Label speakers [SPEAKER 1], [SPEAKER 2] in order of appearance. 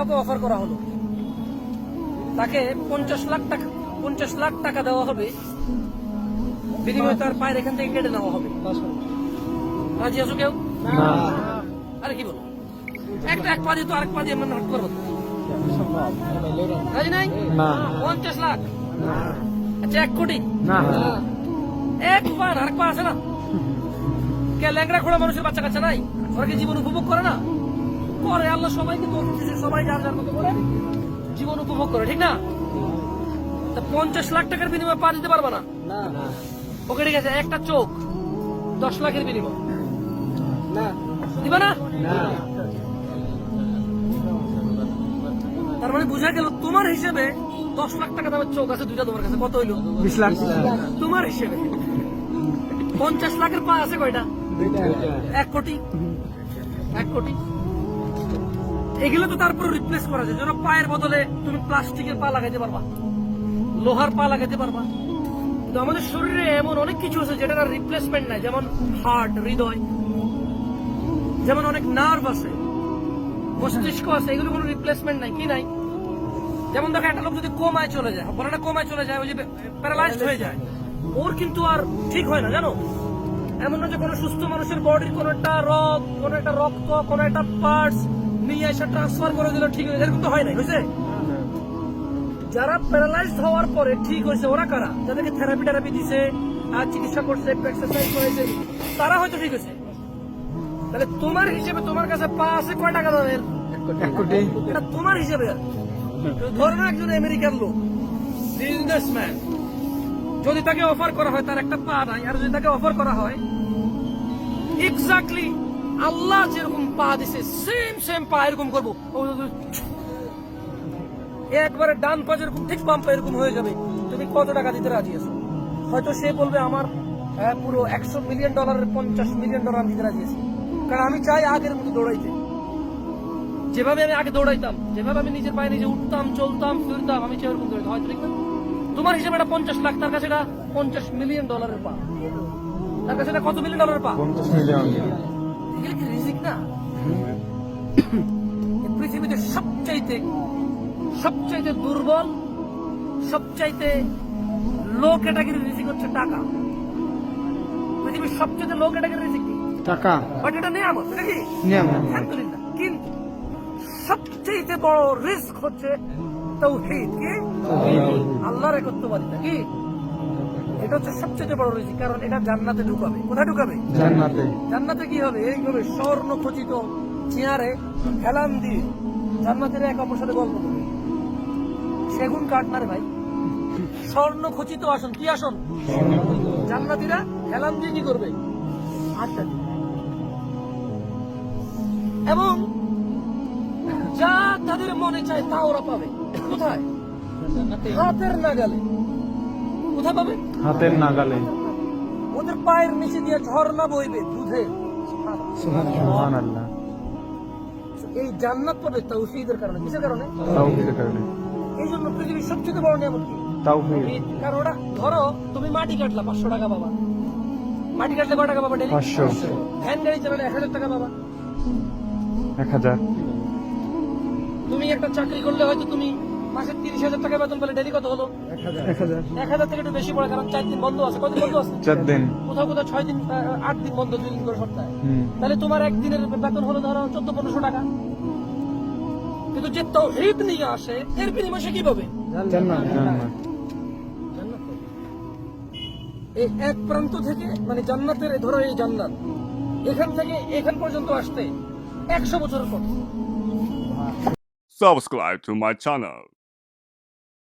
[SPEAKER 1] Offer করা হলো। তাকে পঞ্চাশ লাখ টাকা পঞ্চাশ লাখ টাকা দেওয়া হবে। বিনিময়ে তার পায়ের এখান থেকে কেটে নেওয়া হবে। রাজি আছো কেউ? আরে কি বলো? একটা এক পা দিয়ে তো আরেক পা দিয়ে হাট করব। রাজি নাই? পঞ্চাশ লাখ? আচ্ছা এক কোটি?
[SPEAKER 2] না।
[SPEAKER 1] এক পা আরেক পা আছে না? কে ল্যাংরা খোড়া মানুষের বাচ্চা কাচ্চা নাই? ওরা কি জীবন উপভোগ করে না? করে আল্লাহ সবাইকে দিয়েছে, সবাই যার যার মতো করে জীবন উপভোগ করে ঠিক না? তা পঞ্চাশ লাখ টাকার বিনিময়ে পা দিতে পারবে না? ওকে ঠিক আছে একটা চোখ দশ লাখের বিনিময়। দিবা না? তার মানে বোঝা গেল তোমার হিসেবে দশ লাখ টাকা দামের চোখ আছে দুইটা তোমার কাছে কত হইল?
[SPEAKER 2] বিশ লাখ।
[SPEAKER 1] তোমার হিসেবে। পঞ্চাশ লাখের পা আছে কয়টা? এক কোটি। এক কোটি। এগুলো তো তারপরে রিপ্লেস করা যায়। যেন পায়ের বদলে তুমি প্লাস্টিকের পা লাগাইতে পারবা। লোহার পা লাগাইতে পারবা। কিন্তু আমাদের শরীরে এমন অনেক কিছু আছে যেটার রিপ্লেসমেন্ট নাই। যেমন হার্ট হৃদয়। যেমন অনেক নার্ভ আছে। মস্তিষ্ক আছে, এগুলো কোনো রিপ্লেসমেন্ট নাই, কি নাই? যেমন দেখো, একটা লোক যদি কোমায় চলে যায়, বলে না কোমায় চলে যায়, ওই যে প্যারালাইজড হয়ে যায়, ওর কিন্তু আর ঠিক হয় না, জানো? এমন না যে কোনো সুস্থ মানুষের বডির কোন একটা রক কোন একটা রক্ত, কোন একটা পার্টস নিয়ে এসে ট্রান্সফার করে দিল ঠিক এরকম তো হয় নাই বুঝছে যারা প্যারালাইজ হওয়ার পরে ঠিক হয়েছে ওরা কারা? যাদেরকে থেরাপি টেরাপি দিছে আর চিকিৎসা করছে এক্সারসাইজ করেছে তারা হয়তো ঠিক হয়েছে। তাহলে তোমার হিসেবে তোমার কাছে পা আছে কয় টাকা দামের? এটা তোমার হিসেবে। ধরো না একজন আমেরিকান লোক বিজনেসম্যান যদি তাকে অফার করা হয় তার একটা পা নাই আর যদি তাকে অফার করা হয় এক্স্যাক্টলি আল্লাহ যেরকম পা দিছে সেম সেম পা এরকম করব। একবারে ডান পা যেরকম, ঠিক বাম পা এরকম হয়ে যাবে। তুমি কত টাকা দিতে রাজি আছো? হয়তো সে বলবে আমার পুরো একশো মিলিয়ন ডলারের পঞ্চাশ মিলিয়ন ডলার দিতে রাজি আছি। কারণ আমি চাই আগের মতো দৌড়াইতে। যেভাবে আমি আগে দৌড়াইতাম, যেভাবে আমি নিজের পায়ে নিজে উঠতাম, চলতাম, ফিরতাম, আমি সেরকম দৌড়াইতাম হয়তো ঠিক না তোমার হিসেবে এটা পঞ্চাশ লাখ, তার কাছে এটা পঞ্চাশ মিলিয়ন ডলারের পা। তার কাছে এটা কত মিলিয়ন ডলারের পা?
[SPEAKER 2] পঞ্চাশ মিলিয়ন
[SPEAKER 1] এগুলো কি রিজিক না? পৃথিবীতে সবচাইতে সবচাইতে দুর্বল সবচাইতে লো ক্যাটাগরি রিজিক হচ্ছে টাকা। পৃথিবীর সবচেয়ে লো ক্যাটাগরি রিজিক
[SPEAKER 2] টাকা।
[SPEAKER 1] বাট এটা নিয়ামত এটা কি
[SPEAKER 2] নিয়ামত।
[SPEAKER 1] আলহামদুলিল্লাহ। কিন্তু সবচেয়ে বড় রিস্ক হচ্ছে তৌহিদ কি? আল্লাহর একত্ববাদিতা কি? এটা হচ্ছে সবচেয়ে বড় কারণ এটা জান্নাতে ঢুকাবে। কোথায় ঢুকাবে?
[SPEAKER 2] জান্নাতে।
[SPEAKER 1] জান্নাতে কি হবে? এইভাবে স্বর্ণ খচিত চেয়ারে হেলান দিয়ে জান্নাতের এক অপর সাথে গল্প করবে। সেগুন কাঠ না রে ভাই? স্বর্ণ খচিত আসন কি আসন? জান্নাতিরা হেলান দিয়ে কি করবে। এবং যা তাদের মনে চায় তা ওরা পাবে। কোথায়? হাতের নাগালে। কোথায় পাবে?
[SPEAKER 2] হাতের নাগালে।
[SPEAKER 1] ওদের পায়ের নিচে দিয়ে ঝর্ণা বইবে দুধে।
[SPEAKER 2] আল্লাহ
[SPEAKER 1] এই জান্নাত পাবে তৌহিদের কারণে। কিসের কারণে?
[SPEAKER 2] তাওহিদের কারণে।
[SPEAKER 1] এই জন্য পৃথিবীর সবচেয়ে বড় নিয়ামত কি?
[SPEAKER 2] তাওহিদ।
[SPEAKER 1] কারণ ওটা ধরো তুমি মাটি কাটলা পাঁচশো টাকা পাবা। মাটি কাটলে কয় টাকা পাবা ডেলি
[SPEAKER 2] পাঁচশো।
[SPEAKER 1] ভ্যান গাড়ি চালালে এক হাজার টাকা পাবা।
[SPEAKER 2] এক হাজার।
[SPEAKER 1] তুমি একটা চাকরি করলে হয়তো তুমি মাসে তিরিশ হাজার টাকা বেতন পেলে ডেলি কত হলো?
[SPEAKER 2] এক হাজার।
[SPEAKER 1] থেকে একটু বেশি পড়ে কারণ চার দিন বন্ধ আছে। কদিন বন্ধ আছে?
[SPEAKER 2] চার দিন।
[SPEAKER 1] কোথাও কোথাও ছয় দিন আট দিন বন্ধ দুই দিন করে সপ্তাহে। তাহলে তোমার একদিনের বেতন হলো ধরো চোদ্দ পনেরোশো টাকা। কিন্তু যে তৌহিদ নিয়ে আসে এর বিনিময়ে সে কি পাবে?
[SPEAKER 2] জান্নাত। জান্নাত।
[SPEAKER 1] এই এক প্রান্ত থেকে মানে জান্নাতের ধরো এই জান্নাত এখান থেকে এখান পর্যন্ত আসতে একশো বছরের পর
[SPEAKER 3] subscribe to my channel.